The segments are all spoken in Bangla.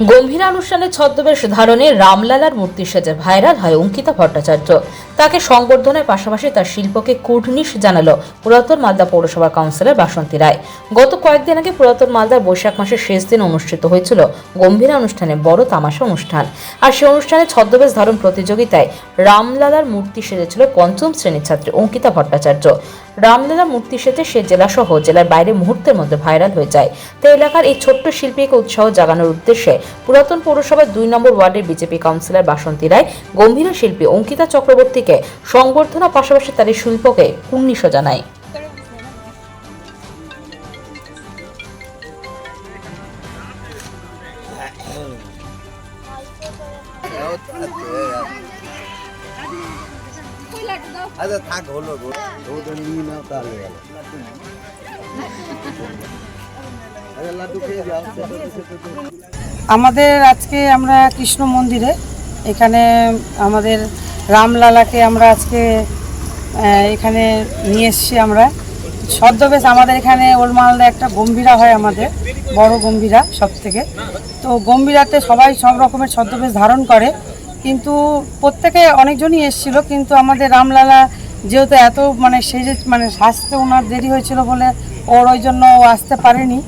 গম্ভীর অনুষ্ঠানে ছদ্মবেশ ধারণে রামলালার মূর্তি সেজে ভাইরাল হয় অঙ্কিতা ভট্টাচার্য। তাকে সংবর্ধনার পাশাপাশি তার শিল্পকে কুর্নিশ জানালো পুরাতন মালদা পৌরসভা কাউন্সিলর বাসন্তী রায়। গত কয়েকদিন আগে পুরাতন মালদার বৈশাখ মাসের শেষ দিন অনুষ্ঠিত হয়েছিল গম্ভীরা অনুষ্ঠানে বড় তামাশা অনুষ্ঠান। আর সেই অনুষ্ঠানে ছদ্মবেশ ধারণ প্রতিযোগিতায় রামলালার মূর্তি সেজেছিল পঞ্চম শ্রেণির ছাত্রী অঙ্কিতা ভট্টাচার্য। রামলালা মূর্তি সেজে সে জেলাসহ জেলার বাইরে মুহূর্তের মধ্যে ভাইরাল হয়ে যায়। তাই এলাকার এই ছোট্ট শিল্পীকে উৎসাহ জাগানোর উদ্দেশ্যে পুরাতন পৌরসভার দুই নম্বর ওয়ার্ডের বিজেপি কাউন্সিলর বাসন্তী রায়, গম্ভীর শিল্পী অঙ্কিতা চক্রবর্তীকে সংবর্ধনা পাশাপাশি তার শিল্পকে কুর্নিশ জানায়। আচ্ছা আরে লাড্ডু খেয়ে যাও। আমাদের আজকে আমরা কৃষ্ণ মন্দিরে, এখানে আমাদের রামলালাকে আমরা আজকে এখানে নিয়ে এসেছি আমরা। ছদ্মবেশ আমাদের এখানে ওল মালদা একটা গম্ভীরা হয় আমাদের, বড় গম্ভীরা সব থেকে তো গম্ভীরাতে সবাই সব রকমের ছদ্মবেশ ধারণ করে, কিন্তু প্রত্যেকে অনেকজনই এসেছিল, কিন্তু আমাদের রামলালা যেহেতু এত মানে সেজে মানে সাজতে ওনার দেরি হয়েছিল বলে ওর ওই জন্য আসতে পারেনি।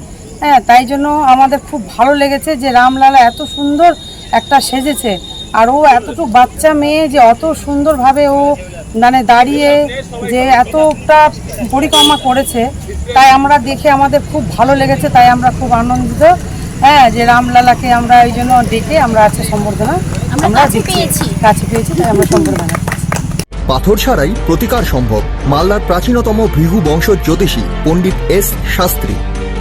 হ্যাঁ তাই জন্য আমাদের খুব ভালো লেগেছে যে রামলালা এত সুন্দর একটা সেজেছে। আর ও এতটুকু বাচ্চা মেয়ে যে অত সুন্দরভাবে ও মানে দাঁড়িয়ে যে এতটা পরিক্রমা করেছে তাই আমরা দেখে আমাদের খুব ভালো লেগেছে তাই আমরা খুব আনন্দিত। হ্যাঁ যে রামলালাকে আমরা এই জন্য ডেকে আমরা আছে সম্বর্ধনা আমরা। কাছে পেয়েছি। তাই আমরা সম্বর্ধনা পাথর ছাড়াই প্রতিকার সম্ভব। মালদার প্রাচীনতম ভৃহু বংশ জ্যোতিষী পণ্ডিত এস শাস্ত্রী।